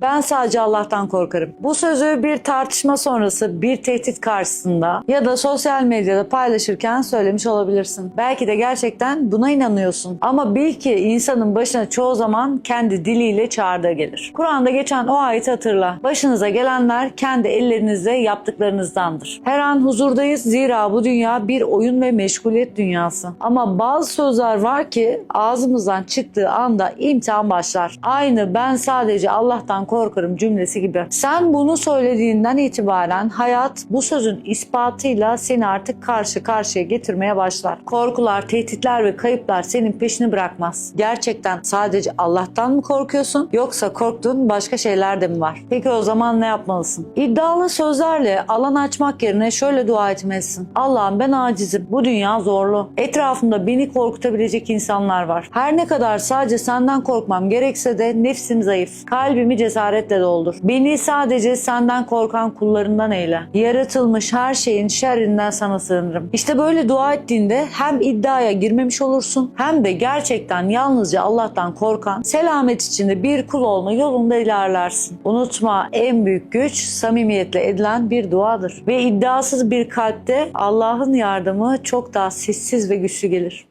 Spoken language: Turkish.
Ben sadece Allah'tan korkarım. Bu sözü bir tartışma sonrası bir tehdit karşısında ya da sosyal medyada paylaşırken söylemiş olabilirsin. Belki de gerçekten buna inanıyorsun. Ama bil ki insanın başına çoğu zaman kendi diliyle çağırdığı gelir. Kur'an'da geçen o ayeti hatırla. Başınıza gelenler kendi ellerinizle yaptıklarınızdandır. Her an huzurdayız zira bu dünya bir oyun ve meşguliyet dünyası. Ama bazı sözler var ki ağzımızdan çıktığı anda imtihan başlar. Aynı ben sadece Allah'tan korkarım cümlesi gibi. Sen bunu söylediğinden itibaren hayat bu sözün ispatıyla seni artık karşı karşıya getirmeye başlar. Korkular, tehditler ve kayıplar senin peşini bırakmaz. Gerçekten sadece Allah'tan mı korkuyorsun yoksa korktuğun başka şeyler de mi var? Peki o zaman ne yapmalısın? İddialı sözlerle alan açmak yerine şöyle dua etmelisin. Allah'ım ben acizim. Bu dünya zorlu. Etrafımda beni korkutabilecek insanlar var. Her ne kadar sadece senden korkmam gerekse de nefsim zayıf. Kalbimi cesaretle doldur. Beni sadece senden korkan kullarından eyle. Yaratılmış her şeyin şerrinden sana sığınırım. İşte böyle dua ettiğinde hem iddiaya girmemiş olursun hem de gerçekten yalnızca Allah'tan korkan, selamet içinde bir kul olma yolunda ilerlersin. Unutma en büyük güç samimiyetle edilen bir duadır. Ve iddiasız bir kalpte Allah'ın yardımı çok daha sessiz ve güçlü gelir.